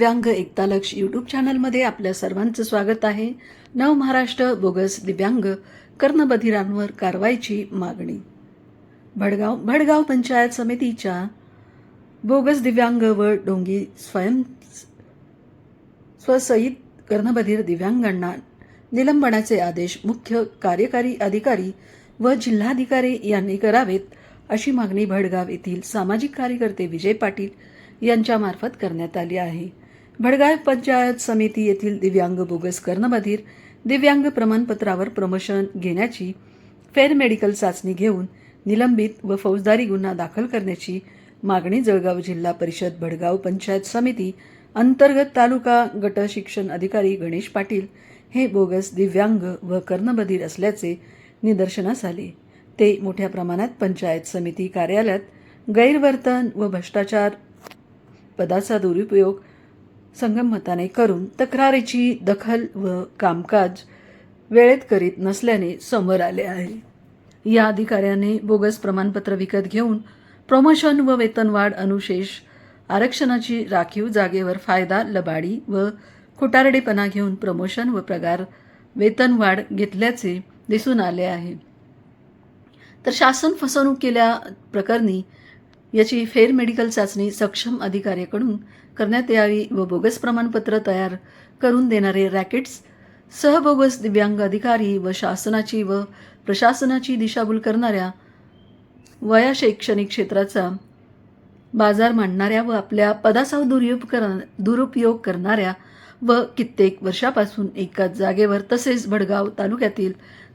दिव्यांग एकता लक्ष यूट्यूब चॅनलमध्ये आपल्या सर्वांचं स्वागत आहे. नव महाराष्ट्र बोगस दिव्यांग कर्णबधिरांवर कारवाईची मागणी. भडगाव भडगाव पंचायत समितीच्या बोगस दिव्यांग व डोंगी स्वयं स्वसहित कर्णबधीर दिव्यांगांना निलंबनाचे आदेश मुख्य कार्यकारी अधिकारी व जिल्हाधिकारी यांनी करावेत अशी मागणी भडगाव येथील सामाजिक कार्यकर्ते विजय पाटील यांच्यामार्फत करण्यात आली आहे. भडगाव पंचायत समिती येथील दिव्यांग बोगस कर्णबधीर दिव्यांग प्रमाणपत्रावर प्रमोशन घेण्याची फेर मेडिकल चाचणी घेऊन निलंबित व फौजदारी गुन्हा दाखल करण्याची मागणी जळगाव जिल्हा परिषद भडगाव पंचायत समिती अंतर्गत तालुका गट शिक्षण अधिकारी गणेश पाटील हे बोगस दिव्यांग व कर्णबधीर असल्याचे निदर्शनास आले. ते मोठ्या प्रमाणात पंचायत समिती कार्यालयात गैरवर्तन व भ्रष्टाचार पदाचा दुरुपयोग संगमताने करून तक्रारीची दखल व कामकाज वेळेत करीत नसल्याने समोर आले आहे. या अधिकाऱ्याने बोगस प्रमाणपत्र विकत घेऊन प्रमोशन व वेतनवाढ अनुशेष आरक्षणाची राखीव जागेवर फायदा लबाडी व खोटारडेपणा घेऊन प्रमोशन व पगार वेतनवाढ घेतल्याचे दिसून आले आहे. तर शासन फसवणूक केल्या प्रकरणी याची फेर मेडिकल चाचणी सक्षम अधिकाऱ्याकडून करण्यात यावी व बोगस प्रमाणपत्र तयार करून देणारे रॅकेट्स सहबोगस दिव्यांग अधिकारी व शासनाची व प्रशासनाची दिशाभूल करणाऱ्या वया शैक्षणिक क्षेत्राचा बाजार मांडणाऱ्या व आपल्या पदाचा दुरुपयोग कर दुरुपयोग करणाऱ्या व कित्येक वर्षापासून एकाच जागेवर तसेच भडगाव तालुक्यातील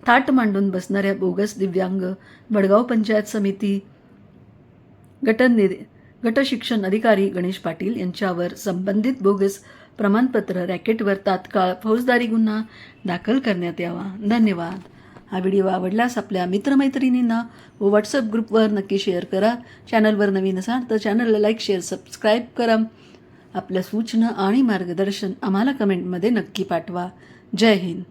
थाट मांडून बसणाऱ्या बोगस दिव्यांग भडगाव पंचायत समिती गटनिर गटशिक्षण अधिकारी गणेश पाटील यांच्यावर संबंधित बोगस प्रमाणपत्र रॅकेटवर तात्काळ फौजदारी गुन्हा दाखल करण्यात यावा. धन्यवाद. हा व्हिडिओ आवडल्यास आपल्या मित्रमैत्रिणींना व व्हॉट्सअप ग्रुपवर नक्की शेअर करा. चॅनलवर नवीन असाल तर चॅनलला लाईक शेअर सबस्क्राईब करा. आपल्या सूचना आणि मार्गदर्शन आम्हाला कमेंटमध्ये नक्की पाठवा. जय हिंद.